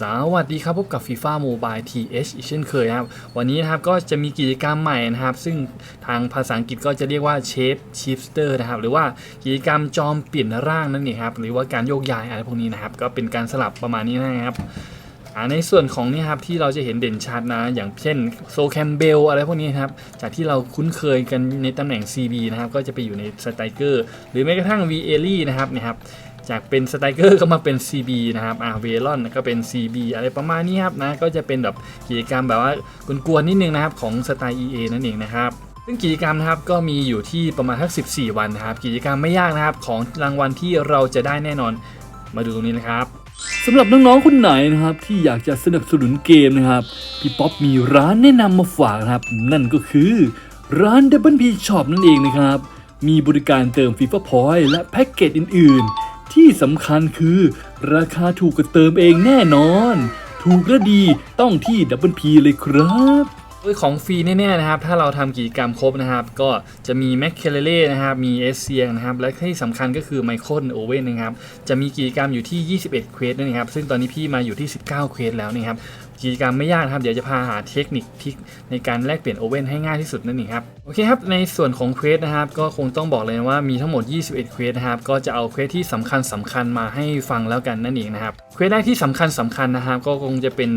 สวัสดีครับพบกับ FIFA Mobile TH อีกเช่นเคยครับ วันนี้นะครับก็จะมีกิจกรรมใหม่นะครับ ซึ่งทางภาษาอังกฤษก็จะเรียกว่า Shape Shifter นะครับ หรือว่ากิจกรรมจอมเปลี่ยนร่างนั่นเองครับ หรือว่าการโยกย้ายอะไรพวกนี้นะครับ ก็เป็นการสลับประมาณนี้นะครับในส่วนของนี่ครับที่เราจะเห็นเด่นชัดนะ อย่างเช่นโซแคมเบลอะไรพวกนี้ครับ จากที่เราคุ้นเคยกันในตำแหน่ง CB นะครับ ก็จะไปอยู่ในสไตรเกอร์หรือแม้กระทั่ง v a l ีนะครับเนี่ยครับ จากเป็นสไตรเกอร์ก็มาเป็น CB นะครับอ่าเวลอนก็เป็น CB อะไรประมาณนี้ครับนะก็จะเป็นแบบกิจกรรมแบบว่ากวนๆนิดนึงนะครับของสไตล์ EA นั่นเองนะครับซึ่งกิจกรรมนะครับก็มีอยู่ที่ประมาณทัก14 วันนะครับ กิจกรรมไม่ยากนะครับของรางวัลที่เราจะได้แน่นอนมาดูตรงนี้นะครับสำหรับน้องๆ คนไหนนะครับที่อยากจะสนับสนุนเกมนะครับพี่ป๊อปมีร้านแนะนำมาฝากนะครับ นั่นก็คือร้าน Double P Shop นั่นเองนะครับ มีบริการเติม FIFA Point และแพ็กเกจอื่นๆ ที่สำคัญคือ ราคาถูกกว่าเติมเองแน่นอน ถูกและดีต้องที่ดับเบิลพีเลยครับด้วยของฟรีแน่ๆนะครับ ถ้าเราทำกิจกรรมครบนะครับ ก็จะมีแมคเคเลเล่นะครับ มีเอสเซียงนะครับ และที่สำคัญก็คือไมเคิลโอเว่นนะครับ จะมีกิจกรรมอยู่ที่ 21 เควสนะครับ ซึ่งตอนนี้พี่มาอยู่ที่ 19 เควสแล้วนะครับ กิจกรรมไม่ยากนะครับ เดี๋ยวจะพาหาเทคนิคทริคในการแลกเปลี่ยนโอเว่นให้ง่ายที่สุดนั่นเองครับ โอเคครับ ในส่วนของเควสนะครับ ก็คงต้องบอกเลยว่ามีทั้งหมด 21เควสนะครับ ก็จะเอาเควสที่สำคัญสำคัญมาให้ฟังแล้วกันนั่นเองนะครับ เควสแรกที่สำคัญสำคัญนะครับ ก็คงจะเป็น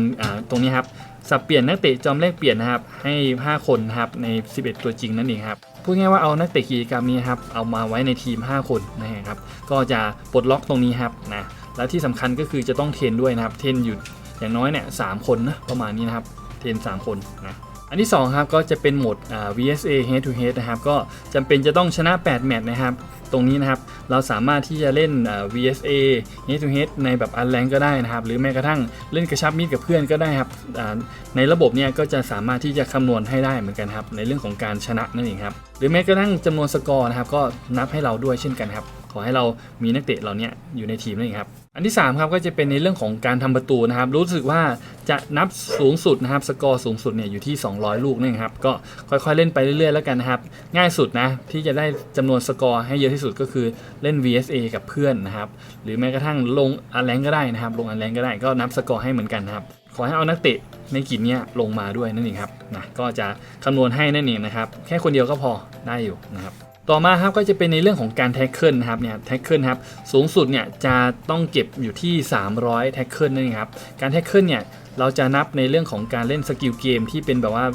ตรงนี้ครับสับเปลี่ยนนักเตะจอมแลกเปลี่ยนนะครับให้ 5 คนนะครับใน 11 ตัวจริงนั่นเองครับพูดง่ายว่าเอานักเตะกิจกรรมนี้ครับเอามาไว้ในทีม 5 คนนะครับก็จะปลดล็อกตรงนี้ครับนะแล้วที่สำคัญก็คือจะต้องเทรนด้วยนะครับเทรนอยู่ อย่างน้อยเนี่ยสคนนะประมาณนี้นะครับเทรน3คนนะอันที่2ครับก็จะเป็นโหมด VSA head to head นะครับก็จำเป็นจะต้องชนะ 8 แมตช์นะครับ ตรงนี้นะครับเราสามารถที่จะเล่น VSA head to head ในแบบอันแรงก็ได้นะครับ หรือแม้กระทั่งเล่นกระชับมิตรกับเพื่อนก็ได้ครับในระบบเนี่ยก็จะสามารถที่จะคำนวณให้ได้เหมือนกันครับ ในเรื่องของการชนะนั่นเองครับ หรือแม้กระทั่งจำนวนสกอร์นะครับ ก็นับให้เราด้วยเช่นกันครับขอให้เรามีนักเตะเหล่านี้อยู่ในทีมนั่นเองครับ อันที่ 3 ครับก็จะเป็นในเรื่องของการทำประตูนะครับ รู้สึกว่าจะนับสูงสุดนะครับ สกอร์สูงสุดเนี่ยอยู่ที่ 200 ลูกนี่ครับ ก็ค่อยๆเล่นไปเรื่อยๆแล้วกันนะครับ ง่ายสุดนะที่จะได้จำนวนสกอร์ให้เยอะที่สุดก็คือเล่น VSA กับเพื่อนนะครับ หรือแม้กระทั่งลงอันแรงก็ได้นะครับ ลงอันแรงก็ได้ก็นับสกอร์ให้เหมือนกันนะครับ ขอให้เอานักเตะในกิจเนี้ยลงมาด้วยนั่นเองครับนะก็จะคำนวณให้นั่นเองนะครับ แค่คนเดียวก็พอได้อยู่นะครับ ต่อมาครับก็จะเป็นในเรื่องของการแท็กเกิลนะครับเนี่ยแท็กเกิลครับสูงสุดเนี่ยจะต้องเก็บอยู่ที่ 300แท็กเกิลนั่นเองครับการแท็กเกิลเนี่ยเราจะนับในเรื่องของการเล่นสกิลเกมที่เป็นแบบว่า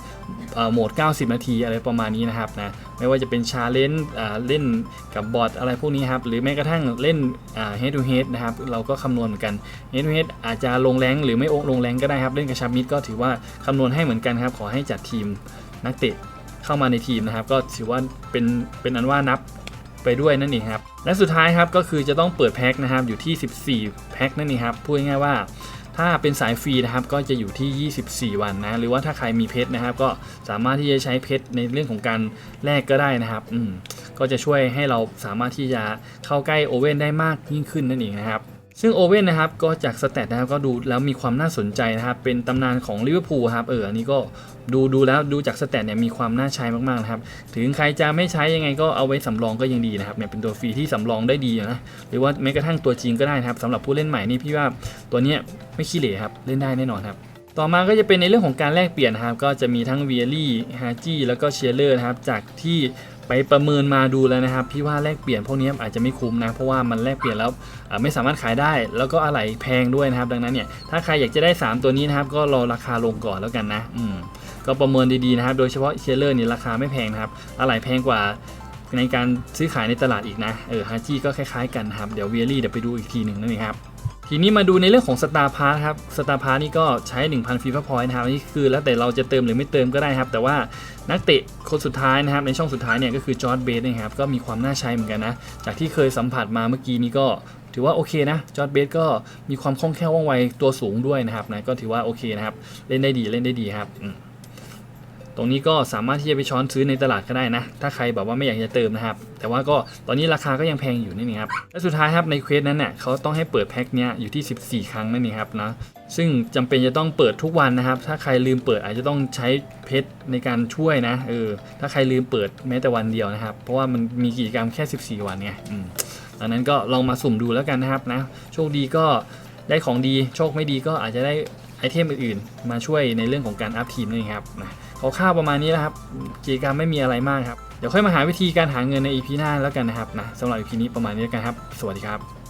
โหมด 90 นาทีอะไรประมาณนี้นะครับนะไม่ว่าจะเป็นชาเลนจ์เล่นกับบอทอะไรพวกนี้ครับหรือแม้กระทั่งเล่นเฮดทูเฮดนะครับเราก็คำนวณเหมือนกันเฮดทูเฮดอาจจะลงแรงหรือไม่ลงแรงก็ได้ครับ เล่นกระชับมิดก็ถือว่าคำนวณให้เหมือนกันครับขอให้จัดทีมนักเตะ เข้ามาในทีมนะครับ ก็ถือว่าเป็นเป็นอันว่านับไปด้วยนั่นเองครับ และสุดท้ายครับก็คือจะต้องเปิดแพ็คนะครับอยู่ที่ 14 แพ็คนั่นเองครับพูดง่ายๆว่า ถ้าเป็นสายฟรีนะครับก็จะอยู่ที่ 24 วันนะหรือว่าถ้าใครมีเพชรนะครับ ก็สามารถที่จะใช้เพชรในเรื่องของการแลกก็ได้นะครับอืมก็จะช่วยให้เราสามารถที่จะเข้าใกล้โอเว่นได้มากยิ่งขึ้นนั่นเองนะครับ ซึ่งโอเว่นนะครับก็จากสแตทนะครับก็ดูแล้วมีความน่าสนใจนะครับเป็นตำนานของลิเวอร์พูลครับเอออันนี้ก็ดูดูแล้วดูจากสแตทเนี่ยมีความน่าใช้มากๆนะครับถึงใครจะไม่ใช้ยังไงก็เอาไว้สำรองก็ยังดีนะครับเนี่ยเป็นตัวฟรีที่สำรองได้ดีนะหรือว่าแม้กระทั่งตัวจริงก็ได้นะครับสำหรับผู้เล่นใหม่นี่พี่ว่าตัวเนี้ยไม่ขี้เหร่ครับเล่นได้แน่นอนครับต่อมาก็จะเป็นในเรื่องของการแลกเปลี่ยนนะครับก็จะมีทั้งเวียรี่ฮาจี้แล้วก็เชียร์เลอร์นะครับจากที่ ไปประเมินมาดูแล้วนะครับ พี่ว่าแลกเปลี่ยนพวกนี้อาจจะไม่คุ้มนะ เพราะว่ามันแลกเปลี่ยนแล้วไม่สามารถขายได้ แล้วก็อะไหล่แพงด้วยนะครับ ดังนั้นเนี่ยถ้าใครอยากจะได้ 3 ตัวนี้นะครับ ก็รอราคาลงก่อนแล้วกันนะ อืมก็ประเมินดีๆนะครับ โดยเฉพาะเชียร์เลอร์นี่ราคาไม่แพงนะครับอะไหล่แพงกว่าในการซื้อขายในตลาดอีกนะเออฮาจี้ก็คล้ายๆกันครับเดี๋ยวเวียรี่เดี๋ยวไปดูอีกทีหนึ่งนั่นเองครับ ทีนี้มาดูในเรื่องของสตาร์พาร์ครับสตาร์พาร์นี่ก็ใช้ 1,000ฟีฟ่าพอยต์นะครับนี่คือแล้วแต่เราจะเติมหรือไม่เติมก็ได้ครับ แต่ว่านักเตะคนสุดท้ายนะครับ ในช่องสุดท้ายเนี่ยก็คือจอร์ดเบสนะครับ ก็มีความน่าใช้เหมือนกันนะ จากที่เคยสัมผัสมาเมื่อกี้นี้ก็ถือว่าโอเคนะ จอร์ดเบสก็มีความคล่องแคล่วว่องไวตัวสูงด้วยนะครับนะก็ถือว่าโอเคนะครับ เล่นได้ดีเล่นได้ดีครับอื ตรงนี้ก็สามารถที่จะไปช้อนซื้อในตลาดก็ได้นะ ถ้าใครแบบว่าไม่อยากจะเติมนะครับ แต่ว่าก็ตอนนี้ราคาก็ยังแพงอยู่นี่นี่ครับ และสุดท้ายครับในเควสนั้นเนี่ยเขาต้องให้เปิดแพ็คเนี้ยอยู่ที่ 14 ครั้งนั่นเองครับนะซึ่งจำเป็นจะต้องเปิดทุกวันนะครับ ถ้าใครลืมเปิดอาจจะต้องใช้เพชรในการช่วยนะเออถ้าใครลืมเปิดแม้แต่วันเดียวนะครับ เพราะว่ามันมีกิจกรรมแค่ 14 วันไงอืมดังนั้นก็ลองมาสุ่มดูแล้วกันนะครับนะโชคดีก็ได้ของดีโชคไม่ดีก็อาจจะได้ไอเทมอื่นๆ มาช่วยในเรื่องของการอัพทีมนั่ครับนะ คร่าวๆประมาณนี้นะครับกิจกรรมไม่มีอะไรมากครับ เดี๋ยวค่อยมาหาวิธีการหาเงินใน EP หน้าแล้วกันนะครับนะสำหรับ EP นี้ประมาณนี้กันครับ สวัสดีครับ